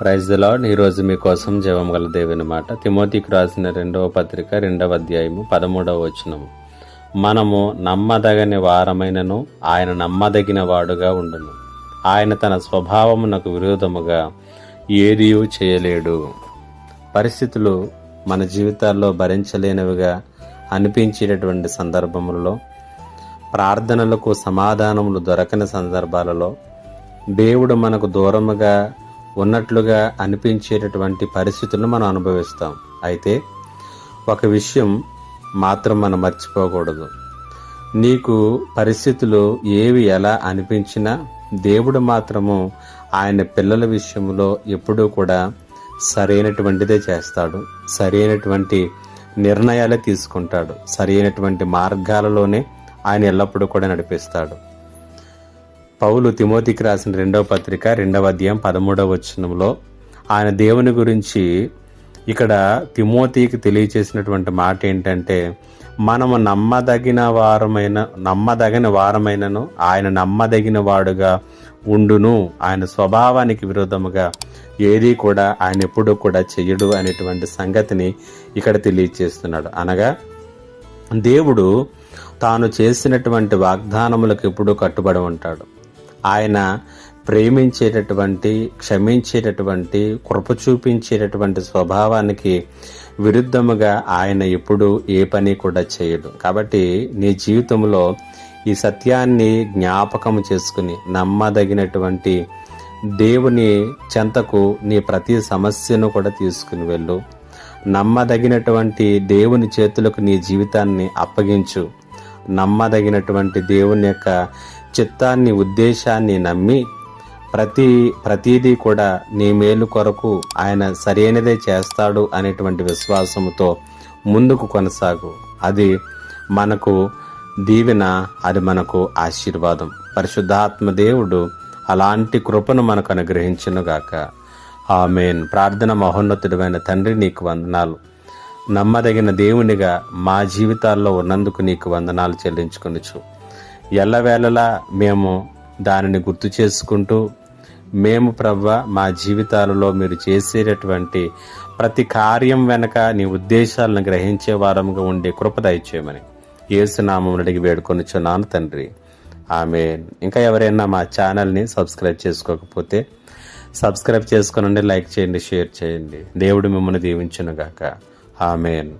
Praise lord ఈరోజు మీకోసం జీవం గల దేవుని మాట. తిమోతికి రాసిన రెండవ పత్రిక రెండవ అధ్యాయము పదమూడవ వచనము. మనము నమ్మదగని వారమైనను ఆయన నమ్మదగిన వాడుగా ఉండును. ఆయన తన స్వభావమునకు విరోధముగా ఏదియూ చేయలేడు. పరిస్థితులు మన జీవితాల్లో భరించలేనివిగా అనిపించేటటువంటి సందర్భములలో ప్రార్థనలకు సమాధానములు దొరకని సందర్భాలలో దేవుడు మనకు దూరముగా ఉన్నట్లుగా అనిపించేటటువంటి పరిస్థితులను మనం అనుభవిస్తాం. అయితే ఒక విషయం మాత్రం మనం మర్చిపోకూడదు. నీకు పరిస్థితులు ఏవి ఎలా అనిపించినా దేవుడు మాత్రము ఆయన పిల్లల విషయంలో ఎప్పుడూ కూడా సరైనటువంటిదే చేస్తాడు. సరైనటువంటి నిర్ణయాలే తీసుకుంటాడు. సరైనటువంటి మార్గాలలోనే ఆయన ఎల్లప్పుడూ కూడా నడిపిస్తాడు. పౌలు తిమోతికి రాసిన రెండవ పత్రిక రెండవ అధ్యాయం పదమూడవ వచనంలో ఆయన దేవుని గురించి ఇక్కడ తిమోతికి తెలియచేసినటువంటి మాట ఏంటంటే మనము నమ్మదగిన వారమైన నమ్మదగిన వారమైనను ఆయన నమ్మదగిన వాడుగా ఉండును ఆయన స్వభావానికి విరోధముగా ఏది కూడా ఆయన ఎప్పుడూ కూడా చెయ్యడు అనేటువంటి సంగతిని ఇక్కడ తెలియచేస్తున్నాడు. అనగా దేవుడు తాను చేసినటువంటి వాగ్దానములకు ఎప్పుడూ కట్టుబడి ఉంటాడు. ఆయన ప్రేమించేటటువంటి క్షమించేటటువంటి కృప చూపించేటటువంటి స్వభావానికి విరుద్ధముగా ఆయన ఎప్పుడు ఏ పని కూడా చేయడు. కాబట్టి నీ జీవితంలో ఈ సత్యాన్ని జ్ఞాపకం చేసుకుని నమ్మదగినటువంటి దేవుని చెంతకు నీ ప్రతి సమస్యను కూడా తీసుకుని వెళ్ళు. నమ్మదగినటువంటి దేవుని చేతులకు నీ జీవితాన్ని అప్పగించు. నమ్మదగినటువంటి దేవుని యొక్క చిత్తాన్ని ఉద్దేశాన్ని నమ్మి ప్రతి ప్రతీదీ కూడా నీ మేలు కొరకు ఆయన సరైనదే చేస్తాడు అనేటువంటి విశ్వాసంతో ముందుకు కొనసాగు. అది మనకు దీవెన అది మనకు ఆశీర్వాదం. పరిశుద్ధాత్మ దేవుడు అలాంటి కృపను మనకు అనుగ్రహించునుగాక. ఆమెన్. ప్రార్థన మహోన్నతుడమైన తండ్రి నీకు వందనాలు. నమ్మదగిన దేవునిగా మా జీవితాల్లో ఉన్నందుకు నీకు వందనాలు చెల్లించుకొనుచు. ఎల్లవేళలా మేము దానిని గుర్తు చేసుకుంటూ మేము ప్రవ్వ మా జీవితాలలో మీరు చేసేటటువంటి ప్రతి కార్యం వెనక నీ ఉద్దేశాలను గ్రహించే వారముగా ఉండే కృప దయచేయమని ఏసునామం అడిగి వేడుకొనిచున్నాను తండ్రి. ఆమె ఇంకా ఎవరైనా మా ఛానల్ని సబ్స్క్రైబ్ చేసుకోకపోతే సబ్స్క్రైబ్ చేసుకోనండి లైక్ చేయండి షేర్ చేయండి. దేవుడు మిమ్మల్ని దీవించునుగాక. ఆమెన్.